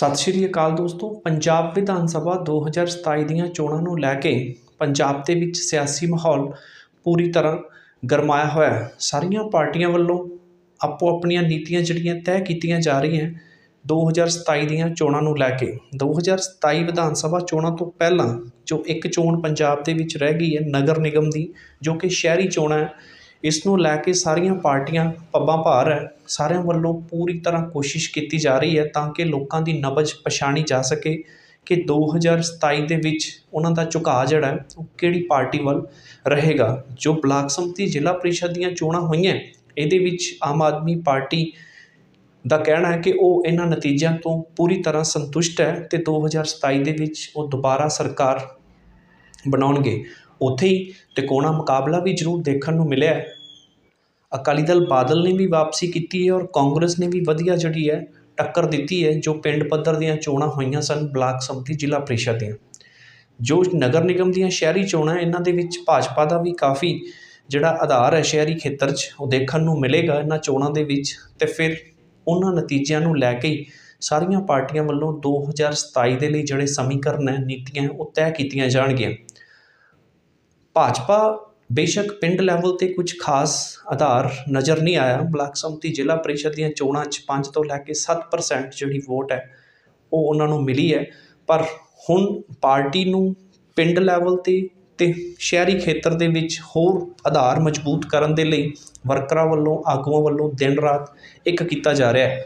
ਸਤਿ ਸ਼੍ਰੀ ਅਕਾਲ ਦੋਸਤੋ। ਪੰਜਾਬ ਵਿਧਾਨ ਸਭਾ 2027 ਦੀਆਂ ਚੋਣਾਂ ਨੂੰ ਲੈ ਕੇ ਪੰਜਾਬ ਦੇ ਵਿੱਚ ਸਿਆਸੀ ਮਾਹੌਲ ਪੂਰੀ ਤਰ੍ਹਾਂ ਗਰਮਾਇਆ ਹੋਇਆ ਹੈ। ਸਾਰੀਆਂ ਪਾਰਟੀਆਂ ਵੱਲੋਂ ਆਪੋ ਆਪਣੀਆਂ ਨੀਤੀਆਂ ਜਿਹੜੀਆਂ ਤੈਅ ਕੀਤੀਆਂ ਜਾ ਰਹੀਆਂ 2027 ਦੀਆਂ ਚੋਣਾਂ ਨੂੰ ਲੈ ਕੇ। 2027 ਵਿਧਾਨ ਸਭਾ ਚੋਣਾਂ ਤੋਂ ਪਹਿਲਾਂ ਜੋ ਇੱਕ ਚੋਣ ਪੰਜਾਬ ਦੇ ਵਿੱਚ ਰਹਿ ਗਈ ਹੈ ਨਗਰ ਨਿਗਮ ਦੀ, ਜੋ ਕਿ ਸ਼ਹਿਰੀ ਚੋਣਾਂ ਹੈ ਇਸ ਨੂੰ ਲੈ ਕੇ ਸਾਰੀਆਂ ਪਾਰਟੀਆਂ ਪੱਬਾਂ ਭਾਰ ਹੈ। ਸਾਰਿਆਂ ਵੱਲੋਂ ਪੂਰੀ ਤਰ੍ਹਾਂ ਕੋਸ਼ਿਸ਼ ਕੀਤੀ ਜਾ ਰਹੀ ਹੈ ਤਾਂ ਕਿ ਲੋਕਾਂ ਦੀ ਨਬਜ਼ ਪਛਾਣੀ ਜਾ ਸਕੇ ਕਿ 2027 ਦੇ ਵਿੱਚ ਉਹਨਾਂ ਦਾ ਝੁਕਾਅ ਜਿਹੜਾ ਹੈ, ਉਹ ਕਿਹੜੀ ਪਾਰਟੀ ਵੱਲ ਰਹੇਗਾ। ਜੋ ਬਲਾਕ ਸੰਮਤੀ ਜ਼ਿਲ੍ਹਾ ਪ੍ਰੀਸ਼ਦ ਦੀਆਂ ਚੋਣਾਂ ਹੋਈਆਂ, ਇਹਦੇ ਵਿੱਚ ਆਮ ਆਦਮੀ ਪਾਰਟੀ ਦਾ ਕਹਿਣਾ ਹੈ ਕਿ ਉਹ ਇਹਨਾਂ ਨਤੀਜਿਆਂ ਤੋਂ ਪੂਰੀ ਤਰ੍ਹਾਂ ਸੰਤੁਸ਼ਟ ਹੈ ਤੇ 2027 ਦੇ ਵਿੱਚ ਉਹ ਦੁਬਾਰਾ ਸਰਕਾਰ ਬਣਾਉਣਗੇ। ਉੱਥੇ ਹੀ ਤਿਕੋਣਾ ਮੁਕਾਬਲਾ ਵੀ ਜ਼ਰੂਰ ਦੇਖਣ ਨੂੰ ਮਿਲਿਆ ਅਕਾਲੀ ਦਲ ਬਾਦਲ ਨੇ ਵੀ ਵਾਪਸੀ ਕੀਤੀ ਹੈ ਔਰ ਕਾਂਗਰਸ ਨੇ ਵੀ ਵਧੀਆ ਜਿਹੜੀ ਹੈ ਟੱਕਰ ਦਿੱਤੀ ਹੈ, ਜੋ ਪਿੰਡ ਪੱਧਰ ਦੀਆਂ ਚੋਣਾਂ ਹੋਈਆਂ ਸਨ ਬਲਾਕ ਸੰਮਤੀ ਜ਼ਿਲ੍ਹਾ ਪ੍ਰੀਸ਼ਦ ਦੀਆਂ। ਜੋ ਨਗਰ ਨਿਗਮ ਦੀਆਂ ਸ਼ਹਿਰੀ ਚੋਣਾਂ, ਇਹਨਾਂ ਦੇ ਵਿੱਚ ਭਾਜਪਾ ਦਾ ਵੀ ਕਾਫੀ ਜਿਹੜਾ ਆਧਾਰ ਹੈ ਸ਼ਹਿਰੀ ਖੇਤਰ 'ਚ, ਉਹ ਦੇਖਣ ਨੂੰ ਮਿਲੇਗਾ ਇਹਨਾਂ ਚੋਣਾਂ ਦੇ ਵਿੱਚ ਤੇ ਫਿਰ ਉਹਨਾਂ ਨਤੀਜਿਆਂ ਨੂੰ ਲੈ ਕੇ ਹੀ ਸਾਰੀਆਂ ਪਾਰਟੀਆਂ ਵੱਲੋਂ 2027 ਦੇ ਲਈ ਜਿਹੜੇ ਸਮੀਕਰਨ ਹੈ, ਨੀਤੀਆਂ ਉਹ ਤੈਅ ਕੀਤੀਆਂ ਜਾਣਗੀਆਂ। ਭਾਜਪਾ ਬੇਸ਼ੱਕ ਪਿੰਡ ਲੈਵਲ ਤੇ ਕੁਝ ਖਾਸ ਆਧਾਰ ਨਜ਼ਰ ਨਹੀਂ ਆਇਆ। ਬਲਾਕ ਸੰਮਤੀ ਜ਼ਿਲ੍ਹਾ ਪਰਿਸ਼ਦ ਦੀਆਂ ਚੋਣਾਂ 'ਚ ਪੰਜ ਤੋਂ ਲੈ ਕੇ 7% ਜਿਹੜੀ ਵੋਟ ਹੈ, ਉਹ ਉਹਨਾਂ ਨੂੰ ਮਿਲੀ ਹੈ। ਪਰ ਹੁਣ ਪਾਰਟੀ ਨੂੰ ਪਿੰਡ ਲੈਵਲ ਤੇ ਤੇ ਸ਼ਹਿਰੀ ਖੇਤਰ ਦੇ ਵਿੱਚ ਹੋਰ ਆਧਾਰ ਮਜ਼ਬੂਤ ਕਰਨ ਦੇ ਲਈ ਵਰਕਰਾਂ ਵੱਲੋਂ, ਆਗੂਆਂ ਵੱਲੋਂ ਦਿਨ ਰਾਤ ਇੱਕ ਕੀਤਾ ਜਾ ਰਿਹਾ ਹੈ।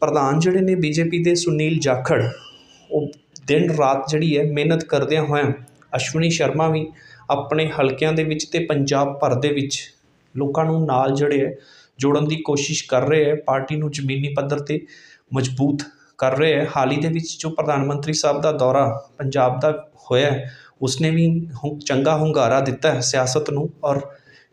ਪ੍ਰਧਾਨ ਜਿਹੜੇ ਨੇ ਬੀਜੇਪੀ ਦੇ ਸੁਨੀਲ ਜਾਖੜ, ਉਹ ਦਿਨ ਰਾਤ ਜਿਹੜੀ ਹੈ ਮਿਹਨਤ ਕਰਦਿਆਂ ਹੋਇਆਂ ਅਸ਼ਵਨੀ ਸ਼ਰਮਾ ਵੀ ਆਪਣੇ ਹਲਕਿਆਂ ਦੇ ਵਿੱਚ ਤੇ ਪੰਜਾਬ ਭਰ ਦੇ ਵਿੱਚ ਲੋਕਾਂ ਨੂੰ ਨਾਲ ਜਿਹੜੇ ਹੈ, ਜੋੜਨ ਦੀ ਕੋਸ਼ਿਸ਼ ਕਰ ਰਹੇ ਹੈ, ਪਾਰਟੀ ਨੂੰ ਜ਼ਮੀਨੀ ਪੱਧਰ ਤੇ ਮਜ਼ਬੂਤ ਕਰ ਰਹੇ ਹੈ। ਹਾਲ ਹੀ ਦੇ ਵਿੱਚ ਜੋ ਪ੍ਰਧਾਨ ਮੰਤਰੀ ਸਾਹਿਬ ਦਾ ਦੌਰਾ ਪੰਜਾਬ ਦਾ ਹੋਇਆ ਉਸਨੇ ਵੀ ਹੁ- ਚੰਗਾ ਹੁੰਗਾਰਾ ਦਿੱਤਾ ਹੈ ਸਿਆਸਤ ਨੂੰ ਔਰ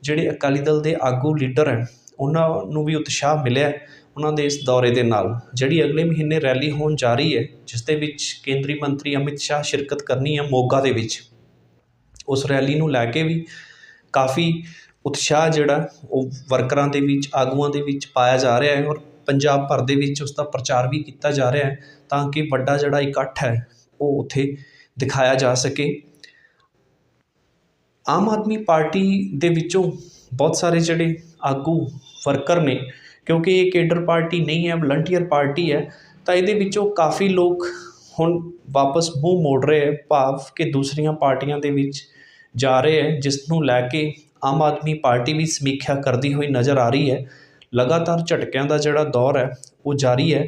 ਜਿਹੜੇ ਅਕਾਲੀ ਦਲ ਦੇ ਆਗੂ ਲੀਡਰ ਹੈ, ਉਹਨਾਂ ਨੂੰ ਵੀ ਉਤਸ਼ਾਹ ਮਿਲਿਆ ਉਹਨਾਂ ਦੇ ਇਸ ਦੌਰੇ ਦੇ ਨਾਲ, ਜਿਹੜੀ ਅਗਲੇ ਮਹੀਨੇ ਰੈਲੀ ਹੋਣ ਜਾ ਰਹੀ ਹੈ, ਜਿਸ ਦੇ ਵਿੱਚ ਕੇਂਦਰੀ ਮੰਤਰੀ ਅਮਿਤ ਸ਼ਾਹ ਸ਼ਿਰਕਤ ਕਰਨੀ ਹੈ ਮੋਗਾ ਦੇ ਵਿੱਚ। ਉਸ ਰੈਲੀ ਨੂੰ ਲੈ ਕੇ ਵੀ ਕਾਫੀ ਉਤਸ਼ਾਹ ਜਿਹੜਾ ਉਹ ਵਰਕਰਾਂ ਦੇ ਵਿੱਚ, ਆਗੂਆਂ ਦੇ ਵਿੱਚ ਪਾਇਆ ਜਾ ਰਿਹਾ ਹੈ ਔਰ ਪੰਜਾਬ ਭਰ ਦੇ ਵਿੱਚ ਉਸ ਦਾ ਪ੍ਰਚਾਰ ਵੀ ਕੀਤਾ ਜਾ ਰਿਹਾ ਹੈ ਤਾਂ ਕਿ ਵੱਡਾ ਜਿਹੜਾ ਇਕੱਠ ਹੈ, ਉਹ ਉੱਥੇ ਦਿਖਾਇਆ ਜਾ ਸਕੇ। ਆਮ ਆਦਮੀ ਪਾਰਟੀ ਦੇ ਵਿੱਚੋਂ ਬਹੁਤ ਸਾਰੇ ਜਿਹੜੇ ਆਗੂ ਵਰਕਰ ਨੇ ਕਿਉਂਕਿ ਇਹ ਕੇਡਰ ਪਾਰਟੀ ਨਹੀਂ ਹੈ, ਵਲੰਟੀਅਰ ਪਾਰਟੀ ਹੈ, ਤਾਂ ਇਹਦੇ ਵਿੱਚੋਂ ਕਾਫੀ ਲੋਕ ਹੁਣ ਵਾਪਸ ਮੂੰਹ ਮੋੜ ਰਹੇ ਹੈ, ਭਾਵ ਕਿ ਦੂਸਰੀਆਂ ਪਾਰਟੀਆਂ ਦੇ ਵਿੱਚ ਜਾ ਰਹੇ ਹੈ, ਜਿਸ ਨੂੰ ਲੈ ਕੇ ਆਮ ਆਦਮੀ ਪਾਰਟੀ ਵੀ ਸਮੀਖਿਆ ਕਰਦੀ ਹੋਈ ਨਜ਼ਰ ਆ ਰਹੀ ਹੈ। ਲਗਾਤਾਰ ਝਟਕਿਆਂ ਦਾ ਜਿਹੜਾ ਦੌਰ ਹੈ, ਉਹ ਜਾਰੀ ਹੈ।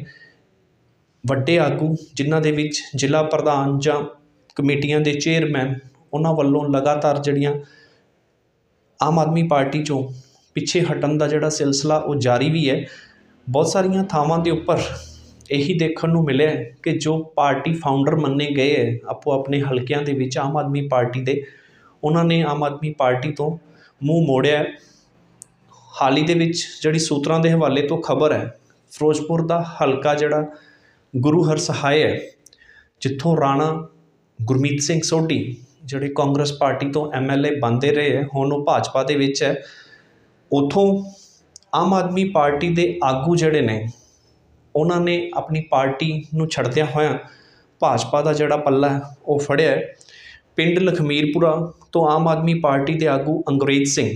ਵੱਡੇ ਆਗੂ ਜਿਨ੍ਹਾਂ ਦੇ ਵਿੱਚ ਜ਼ਿਲ੍ਹਾ ਪ੍ਰਧਾਨ ਜਾਂ ਕਮੇਟੀਆਂ ਦੇ ਚੇਅਰਮੈਨ, ਉਹਨਾਂ ਵੱਲੋਂ ਲਗਾਤਾਰ ਜਿਹੜੀਆਂ ਆਮ ਆਦਮੀ ਪਾਰਟੀ 'ਚੋਂ ਪਿੱਛੇ ਹਟਣ ਦਾ ਜਿਹੜਾ ਸਿਲਸਿਲਾ ਉਹ ਜਾਰੀ ਵੀ ਹੈ ਬਹੁਤ ਸਾਰੀਆਂ ਥਾਵਾਂ ਦੇ ਉੱਪਰ ਇਹੀ ਦੇਖਣ ਨੂੰ ਮਿਲਿਆ ਕਿ ਜੋ ਪਾਰਟੀ ਫਾਊਂਡਰ ਮੰਨੇ ਗਏ ਹੈ, ਆਪੋ ਆਪਣੇ ਹਲਕਿਆਂ ਦੇ ਵਿੱਚ ਆਮ ਆਦਮੀ ਪਾਰਟੀ ਦੇ, ਉਹਨਾਂ ਨੇ ਆਮ ਆਦਮੀ ਪਾਰਟੀ ਤੋਂ ਮੂੰਹ ਮੋੜਿਆ ਹੈ। ਹਾਲ ਹੀ ਦੇ ਵਿੱਚ ਜਿਹੜੀ ਸੂਤਰਾਂ ਦੇ ਹਵਾਲੇ ਤੋਂ ਖਬਰ ਹੈ, ਫਿਰੋਜ਼ਪੁਰ ਦਾ ਹਲਕਾ ਜਿਹੜਾ ਗੁਰੂ ਹਰਸਹਾਏ ਹੈ, ਜਿੱਥੋਂ ਰਾਣਾ ਗੁਰਮੀਤ ਸਿੰਘ ਸੋਢੀ, ਜਿਹੜੇ ਕਾਂਗਰਸ ਪਾਰਟੀ ਤੋਂ ਐਮਐਲਏ ਬਣਦੇ ਰਹੇ ਹੈ, ਹੁਣ ਉਹ ਭਾਜਪਾ ਦੇ ਵਿੱਚ ਹੈ ਉੱਥੋਂ ਆਮ ਆਦਮੀ ਪਾਰਟੀ ਦੇ ਆਗੂ ਜਿਹੜੇ ਨੇ, ਉਹਨਾਂ ਨੇ ਆਪਣੀ ਪਾਰਟੀ ਨੂੰ ਛੱਡਦਿਆਂ ਹੋਇਆਂ ਭਾਜਪਾ ਦਾ ਜਿਹੜਾ ਪੱਲਾ ਉਹ ਫੜਿਆ ਪਿੰਡ ਲਖਮੀਰਪੁਰਾ ਤੋਂ ਆਮ ਆਦਮੀ ਪਾਰਟੀ ਦੇ ਆਗੂ ਅੰਗਰੇਜ਼ ਸਿੰਘ,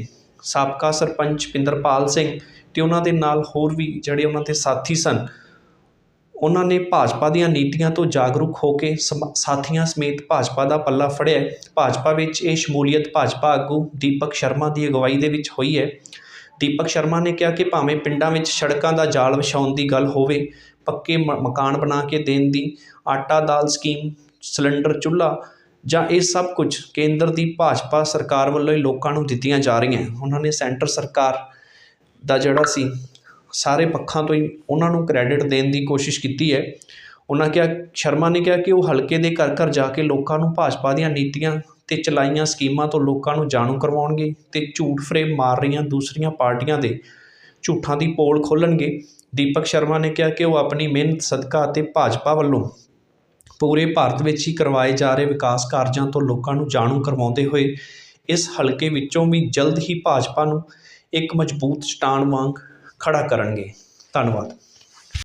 ਸਾਬਕਾ ਸਰਪੰਚ ਪਿੰਦਰਪਾਲ ਸਿੰਘ ਅਤੇ ਉਹਨਾਂ ਦੇ ਨਾਲ ਹੋਰ ਵੀ ਜਿਹੜੇ ਉਹਨਾਂ ਦੇ ਸਾਥੀ ਸਨ ਉਹਨਾਂ ਨੇ ਭਾਜਪਾ ਦੀਆਂ ਨੀਤੀਆਂ ਤੋਂ ਜਾਗਰੂਕ ਹੋ ਕੇ ਸਮ- ਸਾਥੀਆਂ ਸਮੇਤ ਭਾਜਪਾ ਦਾ ਪੱਲਾ ਫੜਿਆ ਭਾਜਪਾ ਵਿੱਚ ਇਹ ਸ਼ਮੂਲੀਅਤ ਭਾਜਪਾ ਆਗੂ ਦੀਪਕ ਸ਼ਰਮਾ ਦੀ ਅਗਵਾਈ ਦੇ ਵਿੱਚ ਹੋਈ ਹੈ। ਦੀਪਕ ਸ਼ਰਮਾ ਨੇ ਕਿਹਾ ਕਿ ਭਾਵੇਂ ਪਿੰਡਾਂ ਵਿੱਚ ਸੜਕਾਂ ਦਾ ਜਾਲ ਵਿਛਾਉਣ ਦੀ ਗੱਲ ਹੋਵੇ, ਪੱਕੇ ਮ- ਮਕਾਨ ਬਣਾ ਕੇ ਦੇਣ ਦੀ ਆਟਾ ਦਾਲ ਸਕੀਮ, ਸਿਲੰਡਰ ਚੁੱਲ੍ਹਾ ਜਾਂ ਇਹ ਸਭ ਕੁਝ ਕੇਂਦਰ ਦੀ ਭਾਜਪਾ ਸਰਕਾਰ ਵੱਲੋਂ ਹੀ ਲੋਕਾਂ ਨੂੰ ਦਿੱਤੀਆਂ ਜਾ ਰਹੀਆਂ ਉਹਨਾਂ ਨੇ ਸੈਂਟਰ ਸਰਕਾਰ ਦਾ ਜਿਹੜਾ ਸੀ ਸਾਰੇ ਪੱਖਾਂ ਤੋਂ ਹੀ ਉਹਨਾਂ ਨੂੰ ਕ੍ਰੈਡਿਟ ਦੇਣ ਦੀ ਕੋਸ਼ਿਸ਼ ਕੀਤੀ ਹੈ। ਉਹਨਾਂ ਕਿਹਾ, ਸ਼ਰਮਾ ਨੇ ਕਿਹਾ ਕਿ ਉਹ ਹਲਕੇ ਦੇ ਘਰ ਘਰ ਜਾ ਕੇ ਲੋਕਾਂ ਨੂੰ ਭਾਜਪਾ ਦੀਆਂ ਨੀਤੀਆਂ ਤੇ ਚਲਾਈਆਂ ਸਕੀਮਾਂ ਤੋਂ ਲੋਕਾਂ ਨੂੰ ਜਾਣੂ ਕਰਵਾਉਣਗੇ ਤੇ ਝੂਠ ਫਰੇਮ ਮਾਰ ਰਹੀਆਂ ਦੂਸਰੀਆਂ ਪਾਰਟੀਆਂ ਦੇ ਝੂਠਾਂ ਦੀ ਪੋਲ ਖੋਲਣਗੇ। ਦੀਪਕ ਸ਼ਰਮਾ ਨੇ ਕਿਹਾ ਕਿ ਉਹ ਆਪਣੀ ਮਿਹਨਤ, ਸਦਕਾ ਅਤੇ ਭਾਜਪਾ ਵੱਲੋਂ ਪੂਰੇ ਭਾਰਤ ਵਿੱਚ ਹੀ ਕਰਵਾਏ ਜਾ ਰਹੇ ਵਿਕਾਸ ਕਾਰਜਾਂ ਤੋਂ ਲੋਕਾਂ ਨੂੰ ਜਾਣੂ ਕਰਵਾਉਂਦੇ ਹੋਏ ਇਸ ਹਲਕੇ ਵਿੱਚੋਂ ਵੀ ਜਲਦ ਹੀ ਭਾਜਪਾ ਨੂੰ ਇੱਕ ਮਜ਼ਬੂਤ ਚਟਾਨ ਵਾਂਗ ਖੜ੍ਹਾ ਕਰਨਗੇ। ਧੰਨਵਾਦ।